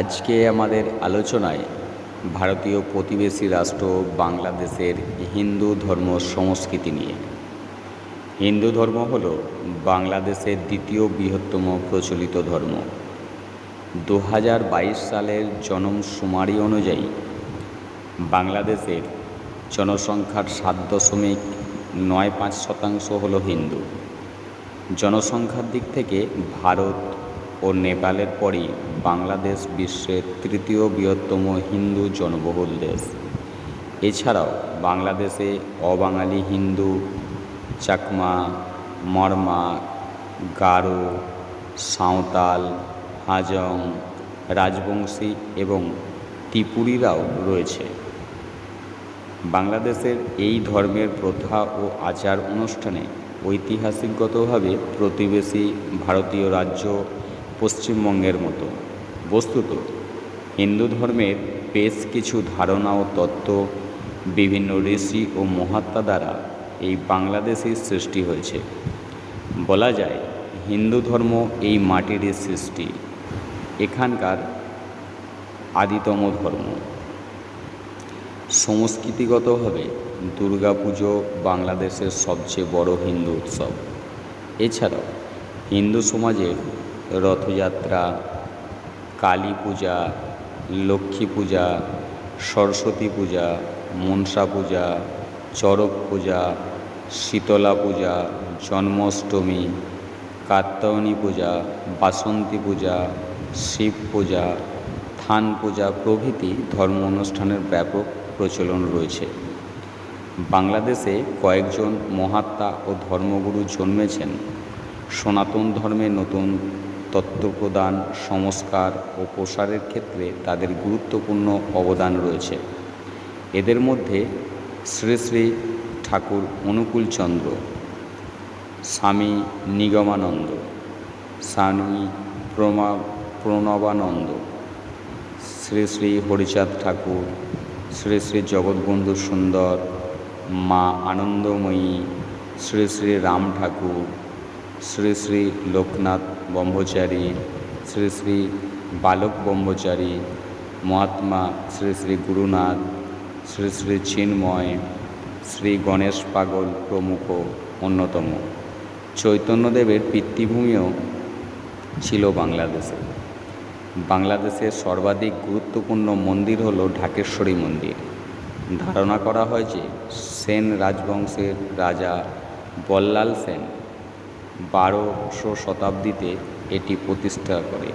আজকে আমাদের আলোচনায় ভারতীয় প্রতিবেশী রাষ্ট্র বাংলাদেশের হিন্দু ধর্ম সংস্কৃতি নিয়ে। হিন্দু ধর্ম হল বাংলাদেশের দ্বিতীয় বৃহত্তম প্রচলিত ধর্ম। দু হাজার বাইশ সালের জনম সুমারি অনুযায়ী বাংলাদেশের জনসংখ্যার সাত দশমিক নয় পাঁচ শতাংশ হল হিন্দু। জনসংখ্যার দিক থেকে ভারত ও নেপালের পরই বাংলাদেশ বিশ্বের তৃতীয় বৃহত্তম হিন্দু জনবহুল দেশ। এছাড়াও বাংলাদেশে অবাঙালি হিন্দু, চাকমা, মর্মা, গারো, সাঁওতাল, হাজং, রাজবংশী এবং ত্রিপুরীরাও রয়েছে। বাংলাদেশের এই ধর্মের প্রথা ও আচার অনুষ্ঠানে ঐতিহাসিকগতভাবে প্রতিবেশী ভারতীয় রাজ্য পশ্চিমবঙ্গের মতো। বস্তুত। হিন্দু ধর্মের বেশ কিছু ধারণা ও তত্ত্ব বিভিন্ন ঋষি ও মহাত্মা দ্বারা এই বাংলাদেশের সৃষ্টি হয়েছে। বলা যায়, হিন্দু ধর্ম এই মাটিরই সৃষ্টি। এখানকার আদিতম ধর্ম। সংস্কৃতিগতভাবে দুর্গাপুজো বাংলাদেশের সবচেয়ে বড় হিন্দু উৎসব। এছাড়াও হিন্দু সমাজের রথযাত্রা কালী পূজা, লক্ষ্মী পূজা, সরস্বতী পূজা, মনসা পূজা, চড়ক পূজা, শীতলা পূজা, জন্মাষ্টমী, কাত্যায়নী পূজা, বাসন্তী পূজা, শিব পূজা, থান পূজা প্রভৃতি ধর্ম অনুষ্ঠানের ব্যাপক প্রচলন রয়েছে। বাংলাদেশে কয়েকজন মহাত্মা ও ধর্মগুরু জন্মেছেন। সনাতন ধর্মে নতুন তত্ত্ব প্রদান সংস্কার ও প্রসারের ক্ষেত্রে তাদের গুরুত্বপূর্ণ অবদান রয়েছে। এদের মধ্যে শ্রী শ্রী ঠাকুর অনুকূলচন্দ্র, স্বামী নিগমানন্দ, স্বামী প্রমা, প্রণবানন্দ, শ্রী শ্রী হরিচাঁদ ঠাকুর, শ্রী শ্রী জগৎবন্ধু সুন্দর, মা আনন্দময়ী, শ্রী শ্রী রাম ঠাকুর শ্রী শ্রী লোকনাথ ব্রহ্মচারী, শ্রী শ্রী বালক ব্রহ্মচারী, মহাত্মা শ্রী শ্রী গুরুনাথ, শ্রী শ্রী চিন্ময়, শ্রী গণেশ পাগল প্রমুখ অন্যতম। চৈতন্যদেবের পিতৃভূমিও ছিল বাংলাদেশে। বাংলাদেশের সর্বাধিক গুরুত্বপূর্ণ মন্দির হল ঢাকেশ্বরী মন্দির। ধারণা করা হয় যে সেন রাজবংশের রাজা বল্লাল সেন বারোশো শতাব্দীতে এটি প্রতিষ্ঠা করে।